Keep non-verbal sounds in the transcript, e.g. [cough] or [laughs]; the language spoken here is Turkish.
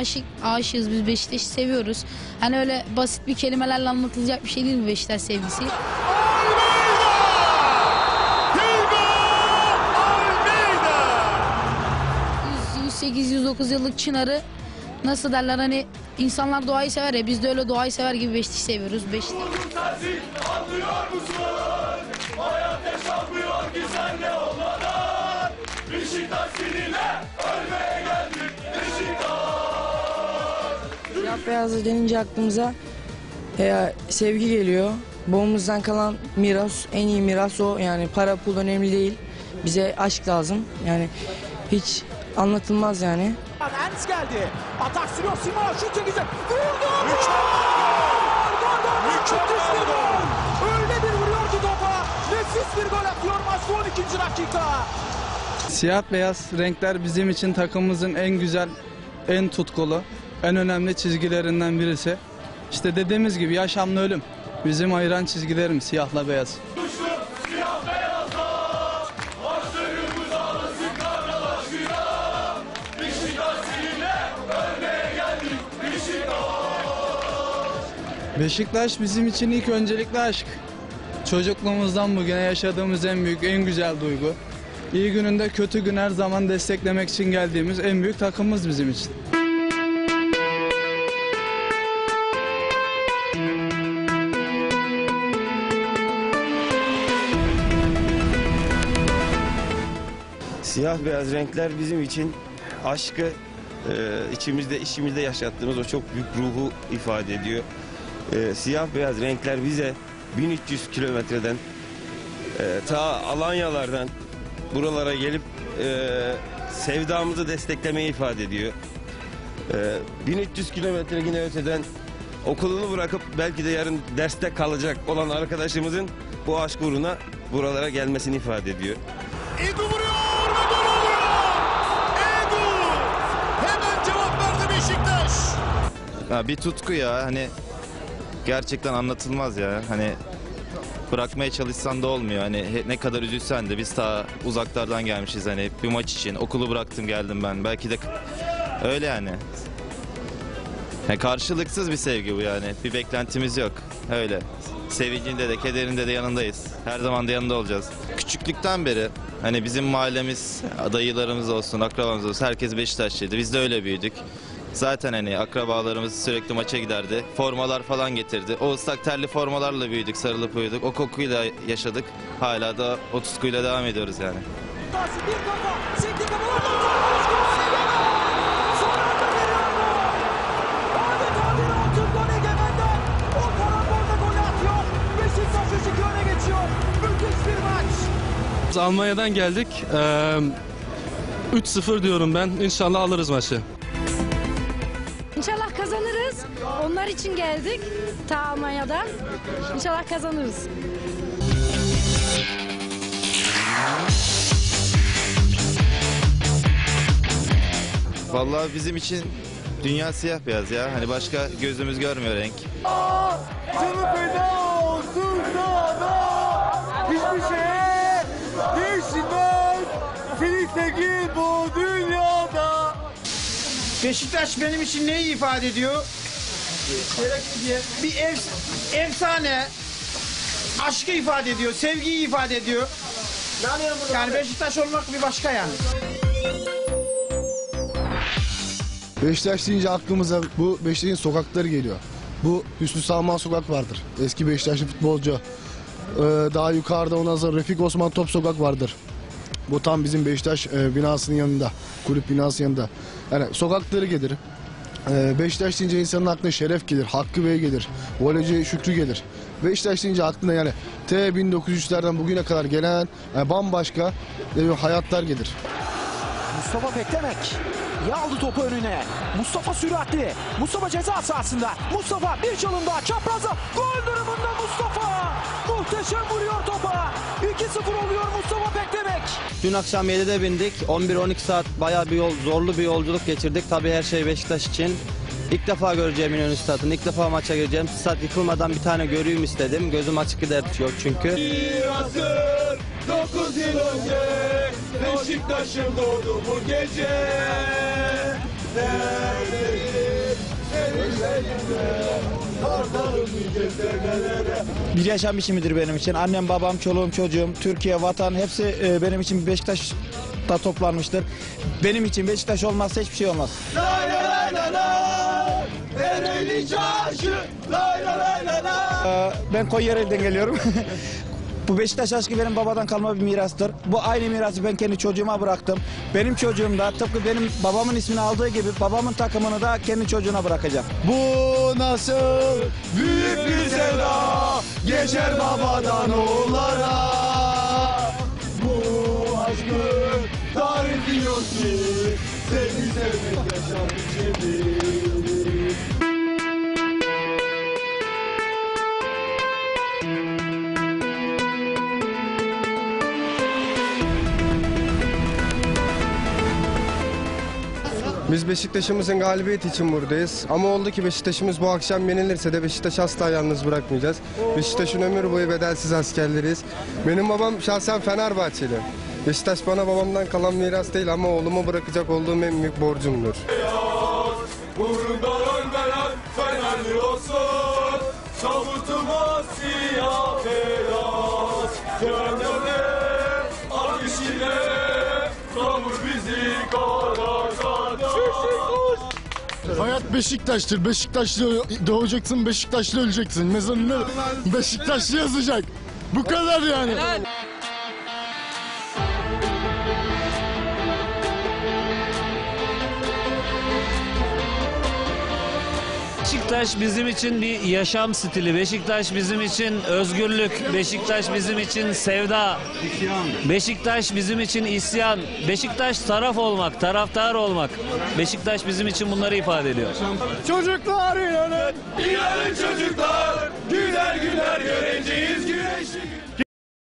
Aşık, aşığız biz Beşiktaş'ı seviyoruz. Hani öyle basit bir kelimelerle anlatılacak bir şey değil mi Beşiktaş sevgisi? Almeida! 108-109 yıllık Çınar'ı nasıl derler hani insanlar doğayı sever ya biz de öyle doğayı sever gibi Beşiktaş'ı seviyoruz. Beşiktaş. Tersi anlıyor musun? Hayat yaşanmıyor ki senle olmadan. Beşiktaş seninle ölmeye Siyah beyazı denince aklımıza e, sevgi geliyor. Babamızdan kalan miras, en iyi miras o. Yani para pul önemli değil. Bize aşk lazım. Yani hiç anlatılmaz yani. Ernst geldi. Atak sürüyor Simon. Şut güzel. Vurdu. Mükemmel gol. Müthiş bir gol. Öyle bir vuruyor ki topa. Nefis bir gol atıyor maç 12. dakika. Siyah beyaz renkler bizim için takımımızın en güzel, en tutkulu, en önemli çizgilerinden birisi. İşte dediğimiz gibi yaşamla ölüm. Bizim ayıran çizgilerimiz siyahla beyaz. Beşiktaş bizim için ilk öncelikle aşk. Çocukluğumuzdan bugüne yaşadığımız en büyük, en güzel duygu. İyi gününde kötü gün her zaman desteklemek için geldiğimiz en büyük takımımız bizim için. Siyah beyaz renkler bizim için aşkı e, içimizde işimizde yaşattığımız o çok büyük ruhu ifade ediyor. E, siyah beyaz renkler bize 1300 kilometreden e, ta Alanyalardan buralara gelip e, sevdamızı desteklemeyi ifade ediyor. E, 1300 kilometre yine öteden okulunu bırakıp belki de yarın derste kalacak olan arkadaşımızın bu aşk uğruna buralara gelmesini ifade ediyor. Ya bir tutku ya hani gerçekten anlatılmaz ya hani bırakmaya çalışsan da olmuyor hani ne kadar üzülsen de biz ta uzaklardan gelmişiz hani bir maç için okulu bıraktım geldim ben belki de öyle yani. Yani karşılıksız bir sevgi bu yani bir beklentimiz yok öyle. Sevincinde de kederinde de yanındayız. Her zaman da yanında olacağız. Küçüklükten beri hani bizim mahallemiz, dayılarımız olsun, akrabamız olsun herkes Beşiktaşlıydı. Biz de öyle büyüdük. Zaten hani akrabalarımız sürekli maça giderdi. Formalar falan getirdi. O ıslak terli formalarla büyüdük, sarılıp uyuduk. O kokuyla yaşadık. Hala da o tutkuyla devam ediyoruz yani. Pası bir kafa. Sekti kafalardan. Son anda veriyor bu. Adeta bir altın gol egemenden. O karambolda golü atıyor. Beşiktaş 3-2 öne geçiyor. Müthiş bir maç. Biz Almanya'dan geldik. Ee, 3-0 diyorum ben. İnşallah alırız maçı. İnşallah kazanırız. Onlar için geldik ta Almanya'dan. İnşallah kazanırız. Vallahi bizim için dünya siyah beyaz ya. Hani başka gözümüz görmüyor renk. Canı feda olsun sana. Hiçbir şeye değişmez. Filisteki bu dünyada. Beşiktaş benim için neyi ifade ediyor? Bir ev, efsane, aşkı ifade ediyor, sevgiyi ifade ediyor. Yani Beşiktaş olmak bir başka yani. Beşiktaş deyince aklımıza bu Beşiktaş'ın sokakları geliyor. Bu Hüsnü Salman Sokak vardır. Eski Beşiktaşlı futbolcu. Ee, daha yukarıda ondan sonra Refik Osman Top Sokak vardır. Bu tam bizim Beşiktaş e, binasının yanında. Kulüp binasının yanında. Yani sokakları gelir. Ee, Beşiktaş deyince insanın aklına Şeref gelir, Hakkı Bey gelir, Voleci Şükrü gelir. Beşiktaş deyince aklına yani T 1903'lerden bugüne kadar gelen e, bambaşka e, hayatlar gelir. Mustafa beklemek. İyi aldı topu önüne. Mustafa süratli. Mustafa ceza sahasında. Mustafa bir çalım daha çapraza. Gol durumunda Mustafa. Muhteşem vuruyor topa. 2-0 oluyor Mustafa beklemek. Dün akşam 7'de bindik. 11-12 saat bayağı bir yol, zorlu bir yolculuk geçirdik. Tabii her şey Beşiktaş için. İlk defa göreceğim İnönü Stadı'nı. İlk defa maça gireceğim. Stat yıkılmadan bir tane göreyim istedim. Gözüm açık gider yok çünkü. Bir asır 9 yıl önce Beşiktaş'ım doğdu bu gece. Bir yaşam biçimidir benim için. Annem, babam, çoluğum, çocuğum, Türkiye, vatan hepsi e, benim için Beşiktaş'ta toplanmıştır. Benim için Beşiktaş olmazsa hiçbir şey olmaz. Ee, Ben Konyaaltı'dan geliyorum. [laughs] Bu Beşiktaş aşkı benim babadan kalma bir mirastır. Bu aynı mirası ben kendi çocuğuma bıraktım. Benim çocuğum da tıpkı benim babamın ismini aldığı gibi babamın takımını da kendi çocuğuna bırakacak. Bu nasıl büyük bir sevda geçer babadan oğullara. Biz Beşiktaş'ımızın galibiyeti için buradayız. Ama oldu ki Beşiktaş'ımız bu akşam yenilirse de Beşiktaş'ı asla yalnız bırakmayacağız. Beşiktaş'ın ömür boyu bedelsiz askerleriyiz. Benim babam şahsen Fenerbahçeli. Beşiktaş bana babamdan kalan miras değil ama oğlumu bırakacak olduğum en büyük borcumdur. Beyaz Hayat Beşiktaş'tır. Beşiktaşlı doğacaksın, Beşiktaşlı öleceksin. Mezarında Beşiktaşlı yazacak. Bu kadar yani. Beşiktaş bizim için bir yaşam stili. Beşiktaş bizim için özgürlük. Beşiktaş bizim için sevda. Beşiktaş bizim için isyan. Beşiktaş taraf olmak, taraftar olmak. Beşiktaş bizim için bunları ifade ediyor. Çocuklar inanın, inanın çocuklar. Güler güler göreceğiz güneşi.